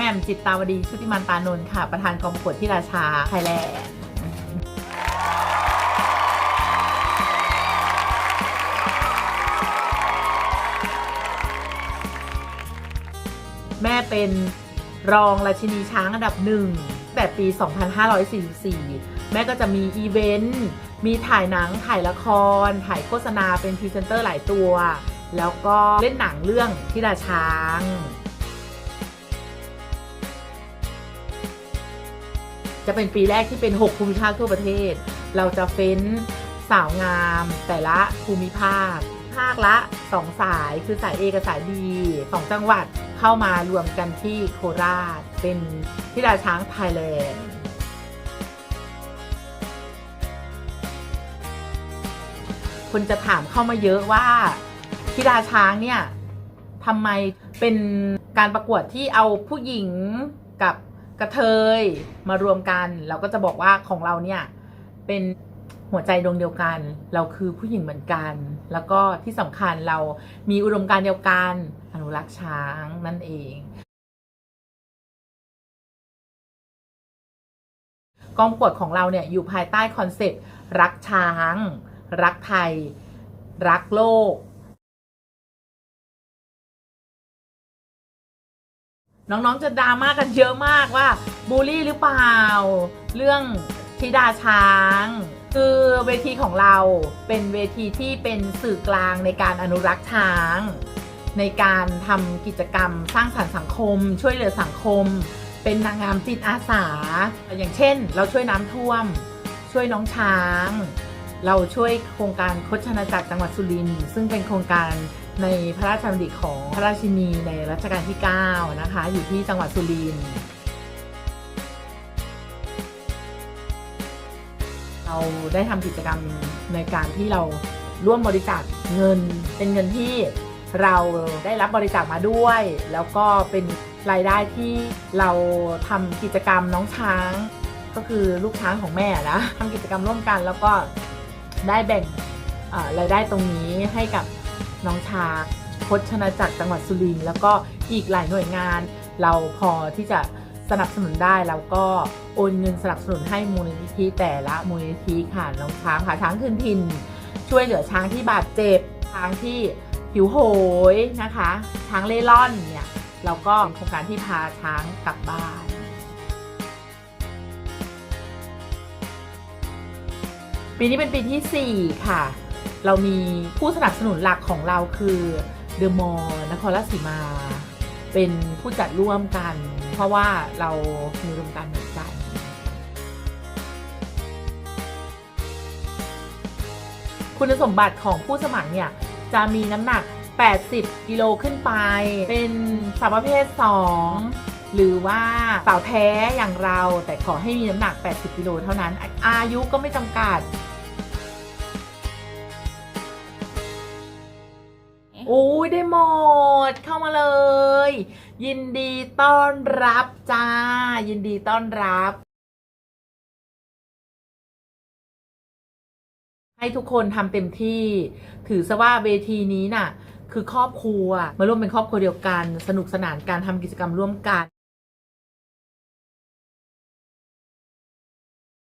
ม่มจิตตาวดีชุติมันตานนท์ค่ะ ประธานกองประกวดที่ราชาไทยแลนด์แม่เป็นรองราชินีช้างอันดับหนึ่งแต่ปี 2544 แม่ก็จะมีอีเวนต์ มีถ่ายหนัง ถ่ายละคร ถ่ายโฆษณา เป็นพรีเซนเตอร์หลายตัว แล้วก็เล่นหนังเรื่องทิดาช้างจะเป็นปีแรกที่เป็น 6 ภูมิภาคทั่วประเทศ เราจะเฟ้นสาวงามแต่ละภูมิภาค ภาคละ 2 สายคือสาย A กับสาย B สองจังหวัดเข้ามารวมกันที่โคราช เป็นทิดาช้างไทยแลนด์คนจะถามเข้ามาเยอะว่า ทิดาช้างเนี่ยทำไมเป็นการประกวดที่เอาผู้หญิงกับกระเทยมารวมกัน เราก็จะบอกว่าของเราเนี่ยเป็นหัวใจดวงเดียวกัน เราคือผู้หญิงเหมือนกัน แล้วก็ที่สำคัญเรามีอุดมการณ์เดียวกันอนุรักษ์ช้างนั่นเอง กองประกวดของเราเนี่ยอยู่ภายใต้คอนเซ็ปต์รักช้าง รักไทย รักโลก น้องๆจะดราม่ากันเยอะมากว่าบูลลี่หรือเปล่า เรื่องธิดาช้าง คือเวทีของเราเป็นเวทีที่เป็นสื่อกลางในการอนุรักษ์ช้าง ในการทำกิจกรรมสร้างสรรค์สังคม ช่วยเหลือสังคม เป็นนางงามจิตอาสา อย่างเช่น เราช่วยน้ำท่วม ช่วยน้องช้าง เราช่วยโครงการคดชนาจักรจังหวัดสุรินทร์ซึ่งเป็นโครงการ ในพระราชดำริของพระราชินีในรัชกาลที่ 9 นะคะ อยู่ที่จังหวัดสุรินทร์เราได้ทำกิจกรรมในการที่เราร่วมบริจาคเงิน เป็นเงินที่เราได้รับบริจาคมาด้วย แล้วก็เป็นรายได้ที่เราทำกิจกรรมน้องช้าง ก็คือลูกช้างของแม่นะทำกิจกรรมร่วมกัน แล้วก็ได้แบ่งรายได้ตรงนี้ให้กับ น้องช้างพจนาจักรจังหวัดสุรินทร์แล้วก็อีกหลายหน่วยงาน เราพอที่จะสนับสนุนได้แล้วก็โอนเงินสนับสนุนให้มูลนิธิแต่ละมูลนิธิค่ะน้องช้างค่ะช้างคืนถิ่น ช่วยเหลือช้างที่บาดเจ็บช้างที่หิวโหยนะคะ ช้างเล่ร่อนเนี่ยเราก็โครงการที่พาช้างกลับบ้านปีนี้เป็นปีที่ 4 ค่ะ เรามีผู้สนับสนุนหลักของเราคือเดอะมอลนครราชสีมา เป็นผู้จัดร่วมกัน เพราะว่าเรามีรวมการณ์เหมือนกันคุณสมบัติของผู้สมัครเนี่ย จะมีน้ำหนัก 80 กิโลขึ้นไป เป็นสาวประเภท 2 หรือว่าสาวแท้อย่างเรา แต่ขอให้มีน้ำหนัก 80 กิโลเท่านั้น อายุก็ไม่จำกัด โอ้ยได้หมดเข้ามาเลย ยินดีต้อนรับจ้า ยินดีต้อนรับให้ทุกคนทำเต็มที่ ถือซะว่าเวทีนี้น่ะ คือครอบครัว มาร่วมเป็นครอบครัวเดียวกัน สนุกสนานการทำกิจกรรมร่วมกัน